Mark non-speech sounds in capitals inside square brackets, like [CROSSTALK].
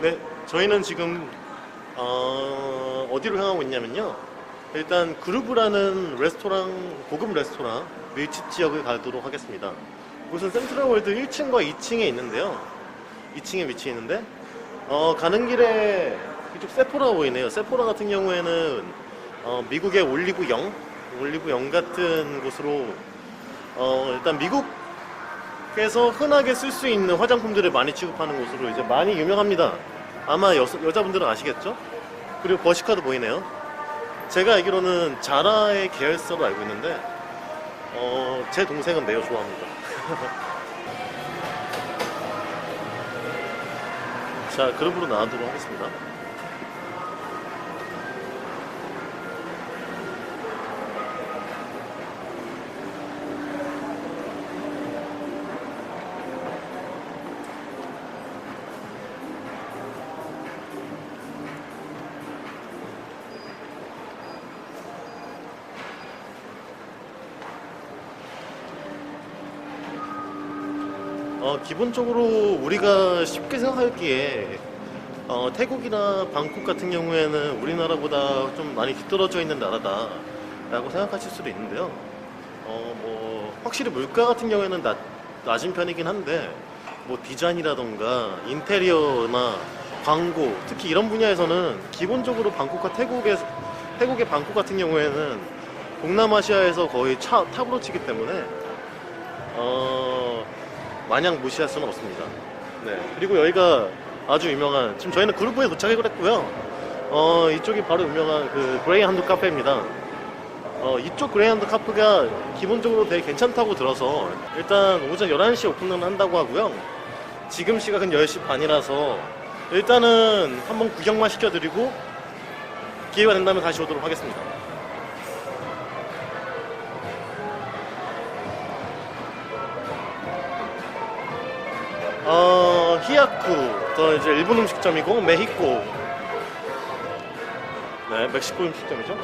네, 저희는 지금 어, 어디로 향하고 있냐면요. 일단 그루브라는 레스토랑 고급 레스토랑 밀집 지역을 가도록 하겠습니다. 우선 센트럴월드 1층과 2층에 있는데요. 2층에 위치해 있는데 어, 가는 길에 이쪽 세포라가 보이네요. 세포라 같은 경우에는 어, 미국의 올리브 영, 올리브 영 같은 곳으로 어, 일단 미국 에서 흔하게 쓸 수 있는 화장품들을 많이 취급하는 곳으로 이제 많이 유명합니다. 아마 여, 여자분들은 아시겠죠? 그리고 버시카도 보이네요. 제가 알기로는 자라의 계열사로 알고 있는데 어, 제 동생은 매우 좋아합니다. [LAUGHS] 자, 그룹으로 나가도록 하겠습니다. 어, 기본적으로 우리가 쉽게 생각하기에 어, 태국이나 방콕 같은 경우에는 우리나라보다 좀 많이 뒤떨어져 있는 나라다 라고 생각하실 수도 있는데요. 어, 뭐 확실히 물가 같은 경우에는 낮, 낮은 편이긴 한데 뭐 디자인이라던가 인테리어나 광고 특히 이런 분야에서는 기본적으로 방콕과 태국의 태국의 방콕 같은 경우에는 동남아시아에서 거의 차, 탑으로 치기 때문에 어, 마냥 무시할 수는 없습니다. 네. 그리고 여기가 아주 유명한 지금 저희는 그룹부에 도착을 했고요. 어, 이쪽이 바로 유명한 그 그레이한드 카페입니다. 어, 이쪽 그레이한드 카페가 기본적으로 되게 괜찮다고 들어서 일단 오전 11시에 오픈을 한다고 하고요. 지금 시각은 10시 반이라서 일단은 한번 구경만 시켜드리고 기회가 된다면 다시 오도록 하겠습니다. 어, 히야쿠, 더 이제 일본 음식점이고, 메히코. 네, 멕시코 음식점이죠.